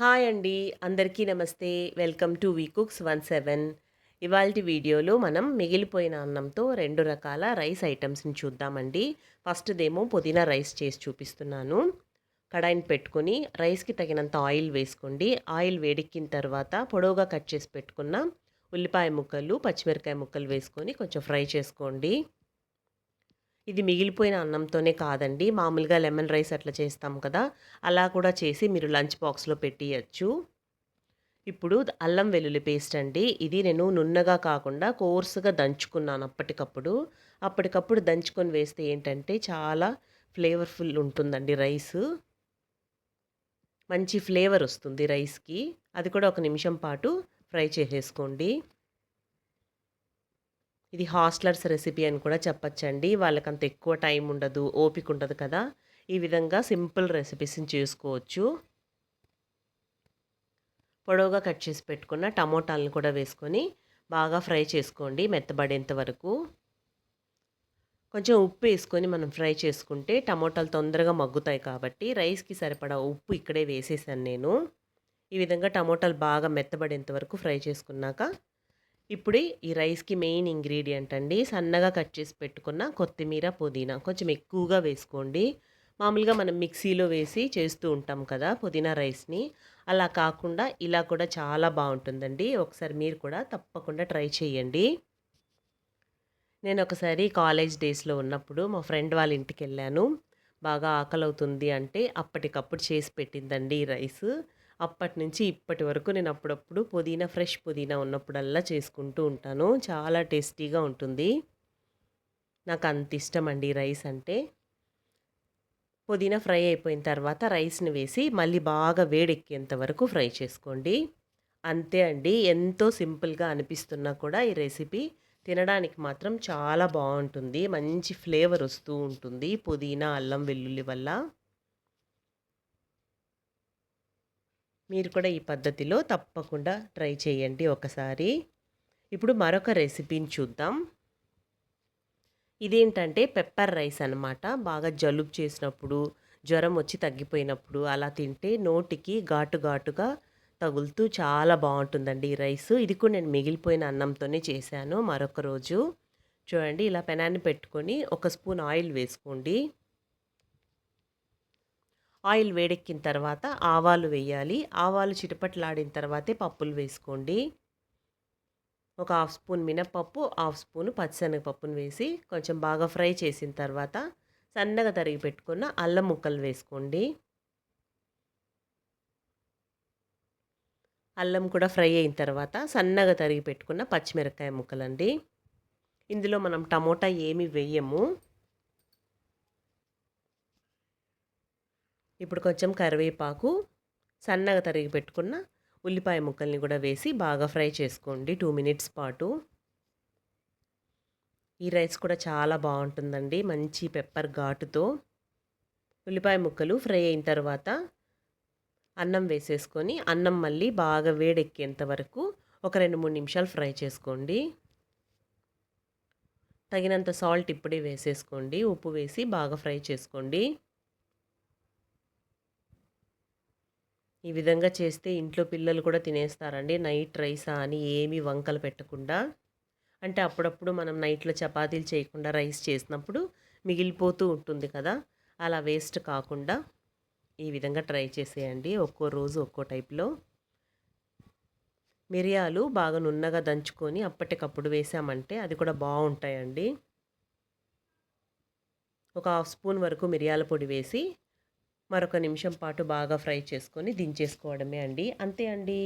Hi అండి. అందరికీ నమస్తే. Welcome to V cooks one seven. ఇవాళ వీడియోలో మనం మిగిలిపోయిన అన్నంతో రెండు రకాల రైస్ ఐటమ్స్ని చూద్దామండి. ఫస్ట్దేమో పుదీనా రైస్ చేసి చూపిస్తున్నాను. కడాయిని పెట్టుకుని రైస్కి తగినంత ఆయిల్ వేసుకోండి. ఆయిల్ వేడెక్కిన తర్వాత పొడవుగా కట్ చేసి పెట్టుకున్న ఉల్లిపాయ ముక్కలు పచ్చిమిరకాయ ముక్కలు వేసుకొని కొంచెం ఫ్రై చేసుకోండి. ఇది మిగిలిపోయిన అన్నంతోనే కాదండి. మామూలుగా లెమన్ రైస్ అట్లా చేస్తాం కదా. అలా కూడా చేసి మీరు లంచ్ బాక్స్లో పెట్టేయచ్చు. ఇప్పుడు అల్లం వెల్లుల్లి పేస్ట్ అండి. ఇది నేను నున్నగా కాకుండా కోర్సుగా దంచుకున్నాను అప్పటికప్పుడు. అప్పటికప్పుడు దంచుకొని వేస్తే ఏంటంటే చాలా ఫ్లేవర్ఫుల్ ఉంటుందండి రైస్. మంచి ఫ్లేవర్ వస్తుంది రైస్కి. అది కూడా ఒక నిమిషం పాటు ఫ్రై చేసేసుకోండి. ఇది హాస్టలర్స్ రెసిపీ అని కూడా చెప్పచ్చండి. వాళ్ళకంత ఎక్కువ టైం ఉండదు ఓపిక ఉండదు కదా. ఈ విధంగా సింపుల్ రెసిపీస్ని చేసుకోవచ్చు. పొడవుగా కట్ చేసి పెట్టుకున్న టమోటాలను కూడా వేసుకొని బాగా ఫ్రై చేసుకోండి మెత్తబడేంత వరకు. కొంచెం ఉప్పు వేసుకొని మనం ఫ్రై చేసుకుంటే టమోటాలు తొందరగా మగ్గుతాయి కాబట్టి రైస్కి సరిపడా ఉప్పు ఇక్కడే వేసేసాను నేను. ఈ విధంగా టమోటాలు బాగా మెత్తబడేంత వరకు ఫ్రై చేసుకున్నాక ఇప్పుడు ఈ రైస్కి మెయిన్ ఇంగ్రీడియంట్ అండి. సన్నగా కట్ చేసి పెట్టుకున్న కొత్తిమీర పుదీనా కొంచెం ఎక్కువగా వేసుకోండి. మామూలుగా మనం మిక్సీలో వేసి చేస్తూ ఉంటాం కదా పుదీనా రైస్ని. అలా కాకుండా ఇలా కూడా చాలా బాగుంటుందండి. ఒకసారి మీరు కూడా తప్పకుండా ట్రై చేయండి. నేను ఒకసారి కాలేజ్ డేస్లో ఉన్నప్పుడు మా ఫ్రెండ్ వాళ్ళ ఇంటికి వెళ్ళాను బాగా ఆకలి అవుతుంది అంటే అప్పటికప్పుడు చేసి పెట్టిందండి ఈ రైస్. అప్పటి నుంచి ఇప్పటి వరకు నేను అప్పుడప్పుడు పుదీనా ఫ్రెష్ పుదీనా ఉన్నప్పుడల్లా చేసుకుంటూ ఉంటాను. చాలా టేస్టీగా ఉంటుంది. నాకు అంత ఇష్టం అండి రైస్ అంటే. పుదీనా ఫ్రై అయిపోయిన తర్వాత రైస్ని వేసి మళ్ళీ బాగా వేడెక్కేంత వరకు ఫ్రై చేసుకోండి. అంతే అండి. ఎంతో సింపుల్గా అనిపిస్తున్నా కూడా ఈ రెసిపీ తినడానికి మాత్రం చాలా బాగుంటుంది. మంచి ఫ్లేవర్ వస్తూ ఉంటుంది పుదీనా అల్లం వెల్లుల్లి వల్ల. మీరు కూడా ఈ పద్ధతిలో తప్పకుండా ట్రై చేయండి ఒకసారి. ఇప్పుడు మరొక రెసిపీని చూద్దాం. ఇదేంటంటే పెప్పర్ రైస్ అనమాట బాగా జలుబు చేసినప్పుడు జ్వరం వచ్చి తగ్గిపోయినప్పుడు అలా తింటే నోటికి ఘాటు ఘాటుగా తగులుతూ చాలా బాగుంటుందండి ఈ రైస్. ఇది కూడా నేను మిగిలిపోయిన అన్నంతోనే చేశాను మరొక రోజు. చూడండి ఇలా పెనాన్ని పెట్టుకొని ఒక స్పూన్ ఆయిల్ వేసుకోండి. ఆయిల్ వేడెక్కిన తర్వాత ఆవాలు వేయాలి. ఆవాలు చిటపట్లాడిన తర్వాతే పప్పులు వేసుకోండి. ఒక హాఫ్ స్పూన్ మినప్పప్పు హాఫ్ స్పూన్ పచ్చిశనగపప్పును వేసి కొంచెం బాగా ఫ్రై చేసిన తర్వాత సన్నగా తరిగి పెట్టుకున్న అల్లం ముక్కలు వేసుకోండి. అల్లం కూడా ఫ్రై అయిన తర్వాత సన్నగా తరిగి పెట్టుకున్న పచ్చిమిరపకాయ ముక్కలండి. ఇందులో మనం టమోటా ఏమి వేయము. ఇప్పుడు కొంచెం కరివేపాకు సన్నగా తరిగి పెట్టుకున్న ఉల్లిపాయ ముక్కల్ని కూడా వేసి బాగా ఫ్రై చేసుకోండి. టూ మినిట్స్ పాటు. ఈ రైస్ కూడా చాలా బాగుంటుందండి. మంచి పెప్పర్ ఘాటుతో. ఉల్లిపాయ ముక్కలు ఫ్రై అయిన తర్వాత అన్నం వేసేసుకొని అన్నం మళ్ళీ బాగా వేడెక్కేంత వరకు ఒక రెండు మూడు నిమిషాలు ఫ్రై చేసుకోండి. తగినంత సాల్ట్ ఇప్పుడే వేసేసుకోండి. ఉప్పు వేసి బాగా ఫ్రై చేసుకోండి. ఈ విధంగా చేస్తే ఇంట్లో పిల్లలు కూడా తినేస్తారండి. నైట్ రైసా అని ఏమీ వంకలు పెట్టకుండా. అంటే అప్పుడప్పుడు మనం నైట్లో చపాతీలు చేయకుండా రైస్ చేసినప్పుడు మిగిలిపోతూ ఉంటుంది కదా. అలా వేస్ట్ కాకుండా ఈ విధంగా ట్రై చేసేయండి. ఒక్కో రోజు ఒక్కో టైప్లో. మిరియాలు బాగా నున్నగా దంచుకొని అప్పటికప్పుడు వేసామంటే అది కూడా బాగుంటాయండి. ఒక హాఫ్ స్పూన్ వరకు మిరియాల పొడి వేసి మరొక నిమిషం పాటు బాగా ఫ్రై చేసుకొని దించేసుకోవడమే అండి. అంతే అండి.